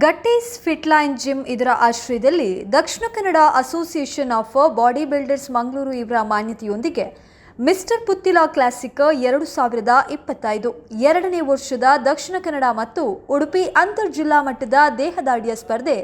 ಗಟ್ಟೀಸ್ fitline gym ಇದರ ಆಶ್ರಯದಲ್ಲಿ Dakshina Kannada association of body builders Mangaluru ಇವರ ಮಾನ್ಯತೆಯೊಂದಿಗೆ ಮಿಸ್ಟರ್ ಪುತ್ತಿಲ ಕ್ಲಾಸಿಕ್ ಎರಡು ಸಾವಿರದ ಇಪ್ಪತ್ತೈದು. ಎರಡನೇ ವರ್ಷದ ದಕ್ಷಿಣ ಕನ್ನಡ ಮತ್ತು ಉಡುಪಿ ಅಂತರ್ ಜಿಲ್ಲಾ ಮಟ್ಟದ ದೇಹದಾಡಿಯ ಸ್ಪರ್ಧೆ.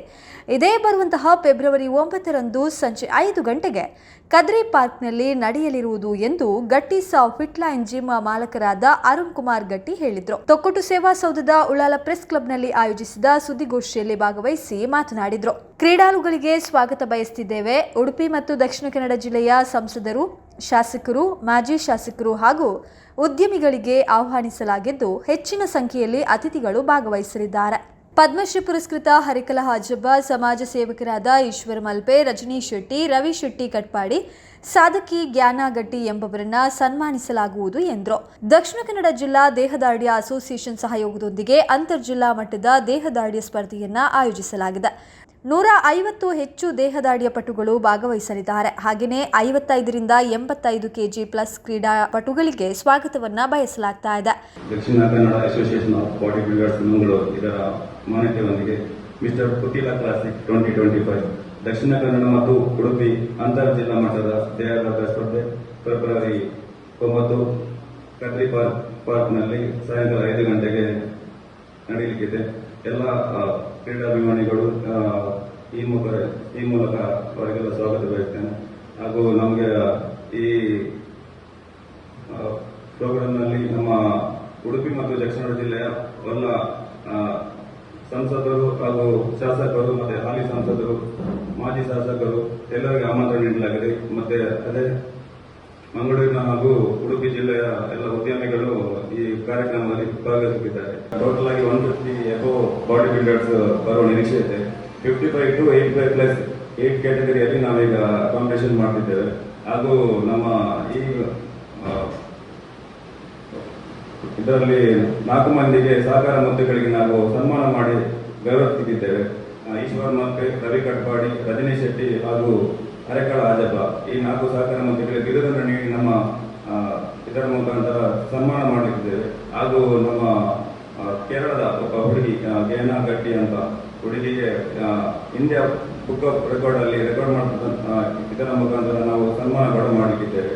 ಇದೇ ಬರುವಂತಹ ಫೆಬ್ರವರಿ ಒಂಬತ್ತರಂದು ಸಂಜೆ ಐದು ಗಂಟೆಗೆ ಕದ್ರಿ ಪಾರ್ಕ್ನಲ್ಲಿ ನಡೆಯಲಿರುವುದು ಎಂದು ಗಟ್ಟೀಸ್ ಫಿಟ್ಲೈನ್ ಜಿಮ್ ಮಾಲಕರಾದ ಅರುಣ್ ಕುಮಾರ್ ಗಟ್ಟಿ ಹೇಳಿದರು. ತೊಕ್ಕೊಟ್ಟು ಸೇವಾ ಸೌಧದ ಉಳ್ಳಾಲ ಪ್ರೆಸ್ ಕ್ಲಬ್ನಲ್ಲಿ ಆಯೋಜಿಸಿದ ಸುದ್ದಿಗೋಷ್ಠಿಯಲ್ಲಿ ಭಾಗವಹಿಸಿ ಮಾತನಾಡಿದರು. ಕ್ರೀಡಾಳುಗಳಿಗೆ ಸ್ವಾಗತ ಬಯಸ್ತಿದ್ದೇವೆ. ಉಡುಪಿ ಮತ್ತು ದಕ್ಷಿಣ ಕನ್ನಡ ಜಿಲ್ಲೆಯ ಸಂಸದರು ಶಾಸಕರು, ಮಾಜಿ ಶಾಸಕರು ಹಾಗೂ ಉದ್ಯಮಿಗಳಿಗೆ ಆಹ್ವಾನಿಸಲಾಗಿದ್ದು ಹೆಚ್ಚಿನ ಸಂಖ್ಯೆಯಲ್ಲಿ ಅತಿಥಿಗಳು ಭಾಗವಹಿಸಲಿದ್ದಾರೆ. ಪದ್ಮಶ್ರೀ ಪುರಸ್ಕೃತ ಹರಿಕಲ ಹಾಜಬ್ಬ, ಸಮಾಜ ಸೇವಕರಾದ ಈಶ್ವರ ಮಲ್ಪೆ ರಜನೀಶ್ ಶೆಟ್ಟಿ, ರವಿ ಶೆಟ್ಟಿ ಕಟ್ಪಾಡಿ, ಸಾಧಕಿ ಜ್ಞಾನಗಟ್ಟಿ ಎಂಬವರನ್ನ ಸನ್ಮಾನಿಸಲಾಗುವುದು ಎಂದರು. ದಕ್ಷಿಣ ಕನ್ನಡ ಜಿಲ್ಲಾ ದೇಹದಾಢ್ಯ ಅಸೋಸಿಯೇಷನ್ ಸಹಯೋಗದೊಂದಿಗೆ ಅಂತರ್ಜಿಲ್ಲಾ ಮಟ್ಟದ ದೇಹದಾಢ್ಯ ಸ್ಪರ್ಧೆಯನ್ನ ಆಯೋಜಿಸಲಾಗಿದೆ. ನೂರ ಐವತ್ತು ಹೆಚ್ಚು ದೇಹದಾಡಿಯ ಪಟುಗಳು ಭಾಗವಹಿಸಲಿದ್ದಾರೆ. ಹಾಗೆಯೇ ಐವತ್ತೈದರಿಂದ ಎಂಬತ್ತೈದು ಕೆಜಿ ಪ್ಲಸ್ ಕ್ರೀಡಾಪಟುಗಳಿಗೆ ಸ್ವಾಗತವನ್ನ ಬಯಸಲಾಗ್ತಾ ಇದೆ. Dakshina Kannada association of body builders Mangaluru. ಇದರ ಮಾನ್ಯತೆಯೊಂದಿಗೆ mister Kudla classic twenty twenty five. Dakshina Kannada ಮತ್ತು ಉಡುಪಿ ಅಂತರ್ ಜಿಲ್ಲಾ ಮಟ್ಟದ ದೇಹದಾಟ ಸ್ಪರ್ಧೆ ಫೆಬ್ರವರಿ ಒಂಬತ್ತು ಕತ್ರಿ ಪಾರ್ಕ್, ಪಾರ್ಕ್ನಲ್ಲಿ ಸಾಯಂಕಾಲ ಐದು ಗಂಟೆಗೆ ನಡೆಯಲಿಕ್ಕಿದೆ. ಎಲ್ಲ ಕ್ರೀಡಾಭಿಮಾನಿಗಳು ಈ ಮೂಲಕ ಈ ಮೂಲಕ ಅವರಿಗೆಲ್ಲ ಸ್ವಾಗತ ಬಯಸ್ತೇನೆ. ಹಾಗೂ ನಮಗೆ, ಈ ಪ್ರೋಗ್ರಾಂನಲ್ಲಿ ನಮ್ಮ ಉಡುಪಿ ಮತ್ತು ದಕ್ಷಿಣ ಜಿಲ್ಲೆಯ ಎಲ್ಲ ಸಂಸದರು ಹಾಗೂ ಶಾಸಕರು ಮತ್ತೆ ಹಾಲಿ ಸಂಸದರು, ಮಾಜಿ ಶಾಸಕರು ಎಲ್ಲರಿಗೆ ಆಮಂತ್ರಣ ನೀಡಲಾಗಿದೆ. ಮತ್ತೆ ಅದೇ ಮಂಗಳೂರಿನ ಹಾಗೂ ಉಡುಪಿ ಜಿಲ್ಲೆಯ ಎಲ್ಲ ಉದ್ಯಮಿಗಳು ಕಾರ್ಯಕ್ರಮದಲ್ಲಿ ಭಾಗವಹಿಸುತ್ತಿದ್ದಾರೆ ಟೋಟಲ್ ಆಗಿ one fifty above body builders ಬರುವ ನಿರೀಕ್ಷೆ ಇದೆ. Fifty five to eight five plus eight ಕ್ಯಾಟಗರಿಯಲ್ಲಿ ನಾವೀಗ ಕಾಂಪಿಟೇಷನ್ ಮಾಡ್ತಿದ್ದೇವೆ. ಹಾಗೂ ನಮ್ಮ ಈ ಇದರಲ್ಲಿ ನಾಲ್ಕು ಮಂದಿಗೆ ಸಹಕಾರ ಮುದ್ದೆಗಳಿಗೆ ನಾವು ಸನ್ಮಾನ ಮಾಡಿ ಗೌರವಿಸುತ್ತಿದ್ದೇವೆ ಸಿಗಿದ್ದೇವೆ ಈಶ್ವರ್ ಮತ್ತೆ ರವಿ ಕಟ್ಪಾಡಿ, ರಜನೀಶ್ ಶೆಟ್ಟಿ ಹಾಗೂ ಅರೆಕಳ ಆಜಪ್ಪ ಈ ನಾಲ್ಕು ಸಹಕಾರ ಮುದ್ದೆಗಳಿಗೆ ಬಿರುದನ್ನು ನೀಡಿ ನಮ್ಮ ಇದರ ಮುಖಾಂತರ ಸನ್ಮಾನ ಮಾಡಿದ್ದೇವೆ. ಹಾಗೂ ನಮ್ಮ ಕೇರಳದ ಒಬ್ಬ ಹುಡುಗಿ ಗೇನಾ ಗಟ್ಟಿ ಅಂತ ಹುಡುಗಿಗೆ ಇಂಡಿಯಾ ಬುಕ್ ಆಫ್ ರೆಕಾರ್ಡ್ ಅಲ್ಲಿ ರೆಕಾರ್ಡ್ ಮಾಡಿದ ಇದರ ಮುಖಾಂತರ ನಾವು ಸನ್ಮಾನ ಕೂಡ ಮಾಡಲಿಕ್ಕಿದ್ದೇವೆ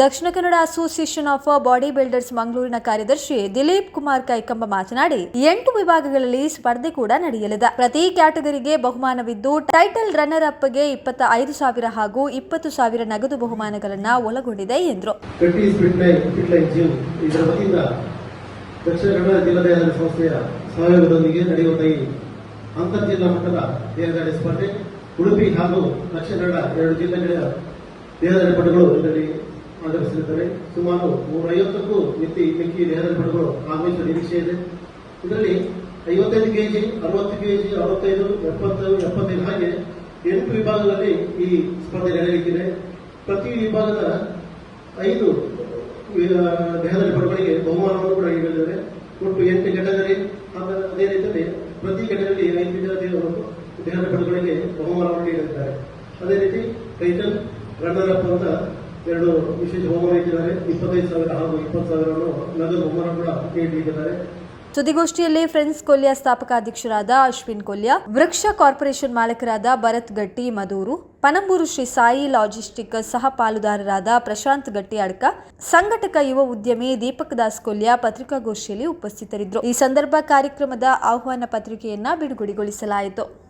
Dakshina Kannada association of body builders ಮಂಗಳೂರಿನ ಕಾರ್ಯದರ್ಶಿ ದಿಲೀಪ್ ಕುಮಾರ್ ಕೈಕಂಬ ಮಾತನಾಡಿ, ಎಂಟು ವಿಭಾಗಗಳಲ್ಲಿ ಸ್ಪರ್ಧೆ ಕೂಡ ನಡೆಯಲಿದೆ. ಪ್ರತಿ ಕ್ಯಾಟಗರಿಗೆ ಬಹುಮಾನವಿದ್ದು, ಟೈಟಲ್ ರನ್ನರ್ ಅಪ್ಗೆ ಇಪ್ಪತ್ತ ಐದು ಸಾವಿರ ಹಾಗೂ ಇಪ್ಪತ್ತು ಸಾವಿರ ನಗದು ಬಹುಮಾನಗಳನ್ನು ಒಳಗೊಂಡಿದೆ ಎಂದರು. ದಕ್ಷಿಣ ಕನ್ನಡ ಜಿಲ್ಲಾ ದೇಹದಾಡಿ ಸಂಸ್ಥೆಯ ಸಹಯೋಗದೊಂದಿಗೆ ನಡೆಯುವ ಈ ಮಟ್ಟದ ದೇಹದಾಡಿ ಸ್ಪರ್ಧೆ, ಉಡುಪಿ ಹಾಗೂ ದಕ್ಷಿಣ ಕನ್ನಡ ಎರಡು ಜಿಲ್ಲೆಗಳ ದೇಹದಾಡಿ ಪಟುಗಳು ಇದರಲ್ಲಿ ಆಗಮಿಸಲಿದ್ದಾರೆ ಸುಮಾರು ನೂರೈವತ್ತಕ್ಕೂ ಮಿತಿ ಮಿಕ್ಕಿ ದೇಹದ ಪಟುಗಳು ಆಗಮಿಸುವ ನಿರೀಕ್ಷೆ ಇದೆ. ಇದರಲ್ಲಿ ಐವತ್ತೈದು ಕೆಜಿ, ಅರವತ್ತು ಕೆಜಿ, ಅರವತ್ತೈದು, ಎಪ್ಪತ್ತು, ಎಪ್ಪತ್ತೈದು ಹಾಗೆ ಎಂಟು ವಿಭಾಗದಲ್ಲಿ ಈ ಸ್ಪರ್ಧೆ ನಡೆಯಲಿಕ್ಕಿದೆ. ಪ್ರತಿ ವಿಭಾಗದ ಐದು ದೇಹದ ದೇಹದಲ್ಲಿ ಪಡುಗಳಿಗೆ ಬಹುಮಾನವನ್ನು ಕೂಡ ನೀಡಲಿದ್ದಾರೆ ಒಟ್ಟು ಎಂಟು ಕೆಟಗರಿ ಅದೇ ರೀತಿಯಲ್ಲಿ ಪ್ರತಿ ಕೆಟಗರಿ ಐದು ವಿದ್ಯಾರ್ಥಿಗಳು ದೇಹದ ಪಡುಗಳಿಗೆ ಬಹುಮಾನವನ್ನು ನೀಡಲಿದ್ದಾರೆ. ಅದೇ ರೀತಿ ಟೈಟಲ್ ರನ್ನರ್ ಅಪ್ ಅಂತ ಎರಡು ವಿಶೇಷ ಬಹುಮಾನ ಇಪ್ಪತ್ತೈದು ಸಾವಿರ ಹಾಗೂ ಇಪ್ಪತ್ತು ಸಾವಿರವನ್ನು ನಗದು ಬಹುಮಾನ ಕೂಡ ನೀಡಿದ್ದಾರೆ ಸುದ್ದಿಗೋಷ್ಠಿಯಲ್ಲಿ ಫ್ರೆಂಡ್ಸ್ ಕೊಲ್ಯ ಸ್ಥಾಪಕಾಧ್ಯಕ್ಷರಾದ ಅಶ್ವಿನ್ ಕೊಲ್ಯ ವೃಕ್ಷ ಕಾರ್ಪೊರೇಷನ್ ಮಾಲಕರಾದ ಭರತ್ ಗಟ್ಟಿ ಮದೂರು, ಪನಂಬೂರು ಶ್ರೀ ಸಾಯಿ ಲಾಜಿಸ್ಟಿಕ್ ಸಹ ಪಾಲುದಾರರಾದ ಪ್ರಶಾಂತ್ ಗಟ್ಟಿ ಅಡ್ಕ, ಸಂಘಟಕ ಯುವ ಉದ್ಯಮಿ ದೀಪಕ್ ದಾಸ್ ಕೊಲ್ಯ ಪತ್ರಿಕಾಗೋಷ್ಠಿಯಲ್ಲಿ ಉಪಸ್ಥಿತರಿದ್ದರು. ಈ ಸಂದರ್ಭ ಕಾರ್ಯಕ್ರಮದ ಆಹ್ವಾನ ಪತ್ರಿಕೆಯನ್ನ ಬಿಡುಗಡೆಗೊಳಿಸಲಾಯಿತು.